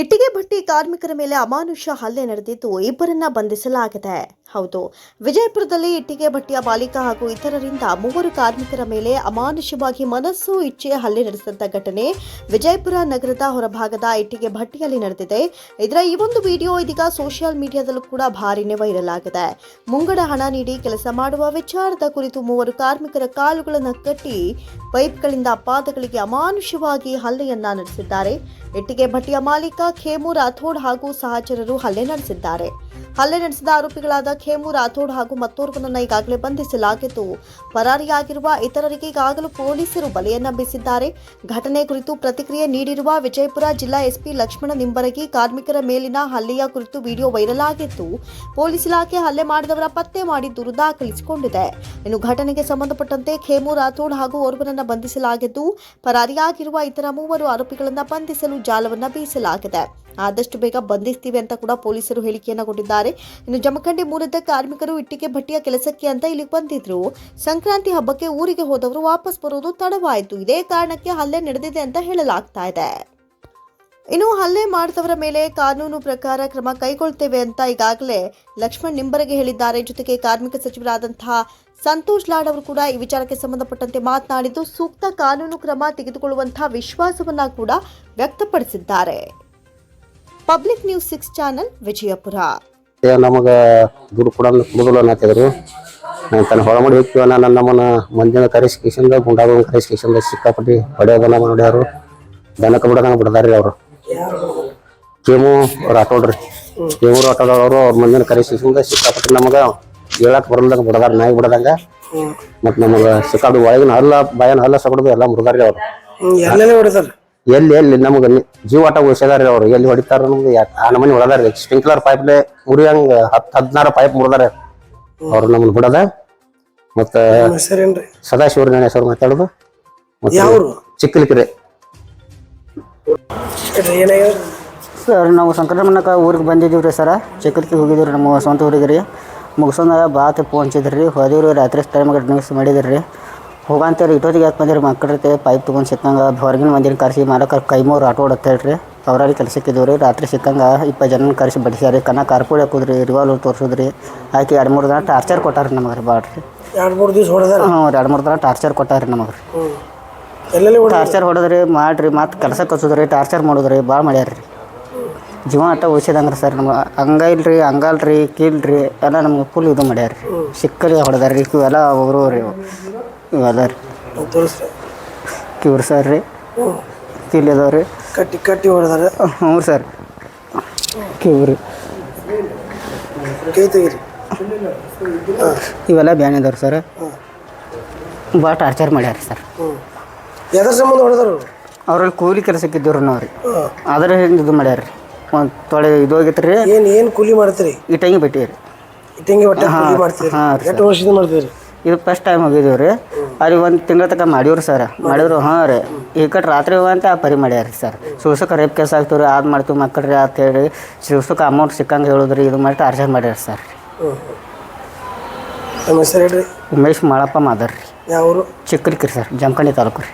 ಇಟ್ಟಿಗೆ ಭಟ್ಟಿ ಕಾರ್ಮಿಕರ ಮೇಲೆ ಅಮಾನುಷ ಹಲ್ಲೆ ನಡೆದಿದ್ದು ಇಬ್ಬರನ್ನ ಬಂಧಿಸಲಾಗಿದೆ. ಹೌದು. ವಿಜಯಪುರದಲ್ಲಿ ಇಟ್ಟಿಗೆ ಭಟ್ಟಿಯ ಬಾಲಿಕ ಹಾಗೂ ಇತರರಿಂದ ಮೂವರು ಕಾರ್ಮಿಕರ ಮೇಲೆ ಅಮಾನುಷವಾಗಿ ಮನಸ್ಸು ಇಚ್ಛೆ ಹಲ್ಲೆ ನಡೆಸಿದಂಥ ಘಟನೆ ವಿಜಯಪುರ ನಗರದ ಹೊರಭಾಗದ ಇಟ್ಟಿಗೆ ಭಟ್ಟಿಯಲ್ಲಿ ನಡೆದಿದೆ. ಇದರ ಈ ಒಂದು ವಿಡಿಯೋ ಇದೀಗ ಸೋಷಿಯಲ್ ಮೀಡಿಯಾದಲ್ಲೂ ಕೂಡ ಭಾರಿನೇ ವೈರಲ್ ಆಗಿದೆ. ಮುಂಗಡ ಹಣ ನೀಡಿ ಕೆಲಸ ಮಾಡುವ ವಿಚಾರದ ಕುರಿತು ಮೂವರು ಕಾರ್ಮಿಕರ ಕಾಲುಗಳನ್ನು ಕಟ್ಟಿ ಪೈಪ್ಗಳಿಂದ ಪಾದಗಳಿಗೆ ಅಮಾನುಷವಾಗಿ ಹಲ್ಲೆಯನ್ನ ನಡೆಸಿದ್ದಾರೆ. ಇಟ್ಟಿಗೆ ಭಟ್ಟಿಯ ಮಾಲೀಕ ಖೇಮು ರಾಥೋಡ್ ಹಾಗೂ ಸಹಚರರು ಹಲ್ಲೆ ನಡೆಸಿದ್ದಾರೆ. ಹಲ್ಲೆ ನಡೆಸಿದ ಆರೋಪಿಗಳಾದ ಖೇಮು, ರಾಥೋಡ್ ಹಾಗೂ ಮತ್ತೋರ್ವನನ್ನ ಈಗಾಗಲೇ ಬಂಧಿಸಲಾಗಿದ್ದು, ಪರಾರಿಯಾಗಿರುವ ಇತರರಿಗೆ ಈಗಾಗಲೂ ಪೊಲೀಸರು ಬಲೆಯನ್ನ ಬೀಸಿದ್ದಾರೆ. ಘಟನೆ ಕುರಿತು ಪ್ರತಿಕ್ರಿಯೆ ನೀಡಿರುವ ವಿಜಯಪುರ ಜಿಲ್ಲಾ ಎಸ್ಪಿ ಲಕ್ಷ್ಮಣ ನಿಂಬರಗಿ, ಕಾರ್ಮಿಕರ ಮೇಲಿನ ಹಲ್ಲೆಯ ಕುರಿತು ವಿಡಿಯೋ ವೈರಲ್ ಆಗಿದ್ದು ಪೊಲೀಸ್ ಇಲಾಖೆ ಹಲ್ಲೆ ಮಾಡಿದವರ ಪತ್ತೆ ಮಾಡಿ ದೂರು ದಾಖಲಿಸಿಕೊಂಡಿದೆ. ಇನ್ನು ಘಟನೆಗೆ ಸಂಬಂಧಪಟ್ಟಂತೆ ಖೇಮು, ರಾಥೋಡ್ ಹಾಗೂ ಓರ್ವನನ್ನ ಬಂಧಿಸಲಾಗಿದ್ದು, ಪರಾರಿಯಾಗಿರುವ ಇತರ ಮೂವರು ಆರೋಪಿಗಳನ್ನು ಬಂಧಿಸಲು ಜಾಲವನ್ನು ಬೀಸಲಾಗಿದೆ. ಆದಷ್ಟು ಬೇಗ ಬಂಧಿಸ್ತೀವಿ ಅಂತ ಕೂಡ ಪೊಲೀಸರು ಹೇಳಿಕೆಯನ್ನು ಕೊಟ್ಟಿದ್ದಾರೆ. ಇನ್ನು ಜಮಖಂಡಿ ಮೂಲದ ಕಾರ್ಮಿಕರು ಇಟ್ಟಿಗೆ ಭಟ್ಟಿಯ ಕೆಲಸಕ್ಕೆ ಅಂತ ಇಲ್ಲಿಗೆ ಬಂದಿದ್ರು. ಸಂಕ್ರಾಂತಿ ಹಬ್ಬಕ್ಕೆ ಊರಿಗೆ ಹೋದವರು ವಾಪಸ್ ಬರೋದು ತಡವಾಯಿತು. ಇದೇ ಕಾರಣಕ್ಕೆ ಹಲ್ಲೆ ನಡೆದಿದೆ ಅಂತ ಹೇಳಲಾಗ್ತಾ ಇದೆ. ಇನ್ನು ಹಲ್ಲೆ ಮಾಡಿದವರ ಮೇಲೆ ಕಾನೂನು ಪ್ರಕಾರ ಕ್ರಮ ಕೈಗೊಳ್ತೇವೆ ಅಂತ ಈಗಾಗಲೇ ಲಕ್ಷ್ಮಣ್ ನಿಂಬರಗೆ ಹೇಳಿದ್ದಾರೆ. ಜೊತೆಗೆ ಕಾರ್ಮಿಕ ಸಚಿವರಾದಂತಹ ಸಂತೋಷ್ ಲಾಡ್ ಅವರು ಕೂಡ ಈ ವಿಚಾರಕ್ಕೆ ಸಂಬಂಧಪಟ್ಟಂತೆ ಮಾತನಾಡಿದ್ದು, ಸೂಕ್ತ ಕಾನೂನು ಕ್ರಮ ತೆಗೆದುಕೊಳ್ಳುವಂತಹ ವಿಶ್ವಾಸವನ್ನ ಕೂಡ ವ್ಯಕ್ತಪಡಿಸಿದ್ದಾರೆ. Public news six channel Vijayapura. ನಮಗೆ ದುಡ್ಡು ಕೊಡ ಕೊಡುದಿಲ್ಲ ಅನ್ನತ್ತಿದ್ರು ನಾನು ತನ್ನ ಹೊಳಮಡಿ ಹೋಗ್ತೀವ ನನ್ನ ನಮ್ಮನ್ನ ಮಂಜಿನ ಕರೆಸಿ ಕಿಶನ್ದ ಗುಂಡಾಗ ಕರೆಸಿ ಕಿಶನ್ದ ಸಿಕ್ಕಾಪಟ್ಟಿ ಹೊಡೆಯೋದನ್ನ ನೋಡ್ಯಾರು ದನಕ ಬಿಡದಂಗ ಬಿಡದಾರ್ರಿ ಅವರು. ಕೇಮು ರಾಟೋಡ್ರಿ ಕೇಮು ರಾಟೋಡ್ ಅವರು ಅವ್ರ ಮಂಜಿನ ಕರೆಸಿ ಕಿಶನ್ದ ಸಿಕ್ಕಾಪಟ್ಟಿ ನಮಗೆ ಹೇಳಕ್ ಬರಲ್ದಂಗ ಬಿಡದಾರ ನಾಯಿ ಬಿಡದಂಗ. ಮತ್ತು ನಮಗೆ ಸಿಕ್ಕಾಪಟ್ಟಿ ಒಳಗಿನ ಹಲ್ಲ ಬಾಯನ ಹಲ್ಲ ಸಗಡ್ದು ಎಲ್ಲ ಮುರಿದಾರ್ರಿ ಅವರು. ಎಲ್ಲೆಲ್ಲ ಹೊಡೆದಾರ ಎಲ್ಲಿ ಎಲ್ಲಿ ನಮಗ ಜೀವಾಟ ಉಳಿಸಿದಾರೆ ಅವ್ರು. ಎಲ್ಲಿ ಹೊಡಿತಾರ ನಮ್ಗೆ? ಯಾ- ಆ ನಮ್ಮನೆ ಹೊಡೆದಾರ ಸ್ಪ್ರಿಂಕ್ಲರ್ ಪೈಪ್ಲೆ ಮುರಿಯಂಗ ಹತ್ತು ಹದಿನಾರು ಪೈಪ್ ಮುರಿದಾರ ಅವ್ರು ನಮ್ಮನ್ನ ಬಿಡದ. ಮತ್ತ ಹೆಸರೇನ್ರಿ ಗಣೇಶ್ ಅವ್ರು ಮಾತಾಡೋದು. ಮತ್ತೆ ಯಾವ್ರು? ಚಿಕ್ಕಲಿಕೆರೆ. ಏನಾಗ್ಯದ ಸರ್ ನಾವು ಸಂಕ್ರಮಣಕ್ಕೆ ಊರಿಗೆ ಬಂದಿದ್ದೀವಿ ರೀ ಸರ. ಚಿಕ್ಕದಕ್ಕೆ ಹೋಗಿದ್ದೀವಿ ನಮ್ಮ ಸ್ವಂತ ಊರಿಗೆ ರೀ ಮುಗಿಸೋದಾಗ ಪೋಂಚಿದ್ರಿ. ಫೋನ್ ಹಚ್ಚಿದ್ರಿ ರೀ ಹೋದಿವಿ ರೀ ರಾತ್ರಿ ಟೈಮ್ಗೆ ನ್ಯೂಸ್ ಮಾಡಿದ್ರಿ. ರೀ ಹೋಗಂತೇಳಿ ಇಟ್ಟೋದಿಗೆ ಯಾಕೆ ಬಂದಿರಿ ಮಕ್ಕಳಿರ್ತೇವೆ ಪೈಪ್ ತೊಗೊಂಡು ಸಿಕ್ಕಂಗೆ ಹೊರಗಿನ ಮಂದಿನ ಕರೆಸಿ ಮಾಡಕ್ಕೆ ಕೈಮೂರು ಆಟೋ ಹೊಡತ್ ಹೇಳ್ರಿ ಅವರಲ್ಲಿ ಕೆಲಸಕ್ಕಿದ್ದೀವಿ ರೀ ರಾತ್ರಿ ಸಿಕ್ಕಂಗೆ ಇಪ್ಪತ್ತು ಜನ ಕರೆಸಿ ಬಡಿಸ್ಯಾರಿ. ಕನ್ನ ಕಾರ್ಪುಡಿ ಹಾಕೋದ್ರಿ ರಿವಾಲ್ವರ್ ತೋರಿಸಿದ್ರಿ. ಆಕೆ ಎರಡು ಮೂರು ದಿನ ಟಾರ್ಚರ್ ಕೊಟ್ಟಾರ ನಮಗೆ ರೀ ಭಾಳ ರೀ. ಎರಡು ಮೂರು ದಿವ್ಸ ಹೊಡೆದ್ರೆ? ಹ್ಞೂ ಎರಡು ಮೂರು ದಿನ ಟಾರ್ಚರ್ ಕೊಟ್ಟಾರ ನಮಗೆ ರೀ ಎಲ್ಲೆಲ್ಲಿ ಟಾರ್ಚರ್ ಹೊಡೆದ್ರಿ ಮಾಡಿರಿ ಮತ್ತು ಕೆಲಸ ಕಸೋದ್ರಿ ಟಾರ್ಚರ್ ಮಾಡೋದ್ರಿ ಭಾಳ ಮಾಡ್ಯಾರ್ರಿ ಜೀವ ಆಟ ಉಳಿಸಿದಂಗೆ ಸರ್ ನಮ್ಗೆ. ಹಂಗ ಇಲ್ರಿ ಹಂಗಲ್ರಿ ಕೀಲ್ರಿ ಎಲ್ಲ ನಮ್ಗೆ ಫುಲ್ ಇದು ಮಾಡ್ಯಾರ. ರೀ ಸಿಕ್ಕರಿ ಹೊಡೆದಾರ ರೀ ಇವೆಲ್ಲ ಅವರು ರೀ ಇವು. ಇವೆಲ್ಲ ರೀ. ತೋರಿಸ್ರಿ. ಕಿವ್ರು ಸರ್ ರೀ. ಕೀಲ್ ಇದಾವೆ ರೀ. ಕಟ್ಟಿ ಕಟ್ಟಿ ಹೊಡೆದಾರ. ಹ್ಞೂ ಸರ್. ಕಿವ್ರಿ ಕೈ ತೆಗೀರಿ. ಇವೆಲ್ಲ ಬ್ಯಾನ್ ಇದಾವೆ ಸರ್. ಭಾಳ ಟಾರ್ಚರ್ ಮಾಡ್ಯಾರ ಸರ್. ಹ್ಞೂ ಎದ್ರ ಸಂಬಂಧ ಹೊಡೆದಾರ ಅವ್ರು? ಅವ್ರಲ್ಲಿ ಕೂಲಿ ಕೆಲಸಕ್ಕಿದ್ದವ್ರು ನಾವು ರೀ. ಅದ್ರ ಹಿಂಗೆ ಇದು ಮಾಡ್ಯಾರ ರೀ. ಒಂದು ತೊಳೆ ಇದು ಹೋಗಿತ್ತು ರೀ. ಏನು ಏನು ಕೂಲಿ ಮಾಡ್ತೀರಿ? ಇಟ್ಟಂಗಿ ಬಿಟ್ಟಿವಿ ರೀ. ಇಟ್ಟಂಗಿ ಬಟ್ಟೆ ಕೂಲಿ ಮಾಡ್ತೀರಿ? ಹಾಂ ರೀ ಎಷ್ಟು ವರ್ಷದಿಂದ ಮಾಡ್ತೀರಿ? ಇದು ಫಸ್ಟ್ ಟೈಮ್ ಹೋಗಿದ್ದೀವಿ ರೀ. ಅಲ್ಲಿ ಒಂದು ತಿಂಗಳ ತನಕ ಮಾಡಿವ್ರಿ ಸರ್ ಮಾಡಿದ್ರು ಹಾಂ ರೀ. ಈ ಕಡೆ ರಾತ್ರಿ ಅಂತ ಆ ಪರಿ ಮಾಡ್ಯಾರ ರೀ ಸರ್ ಸುಳ್ಸಕ್ಕೆ ರೇಪ್ ಕೇಸ್ ಆಗ್ತೀವಿ ರೀ ಅದು ಮಾಡ್ತೀವಿ ಮಕ್ಕಳ್ರಿ ಅಂತ ಹೇಳಿ ಸುಳ್ಸಕ್ಕೆ ಅಮೌಂಟ್ ಸಿಕ್ಕಂಗೆ ಹೇಳಿದ್ರಿ ಇದು ಮಾಡಿ ಟಾರ್ಚರ್ ಮಾಡ್ಯಾರ ಸರ್ ನಮ್ಮ ಹೆಸರು ಹೇಳ್ರಿ. ಉಮೇಶ್ ಮಾಳಪ್ಪ ಮಾದರ್. ರೀ ಯಾವ ಊರು ಚಿಕ್ಕರಿಕಿರಿ ಸರ್ ಜಮಖಂಡಿ ತಾಲೂಕು ರೀ.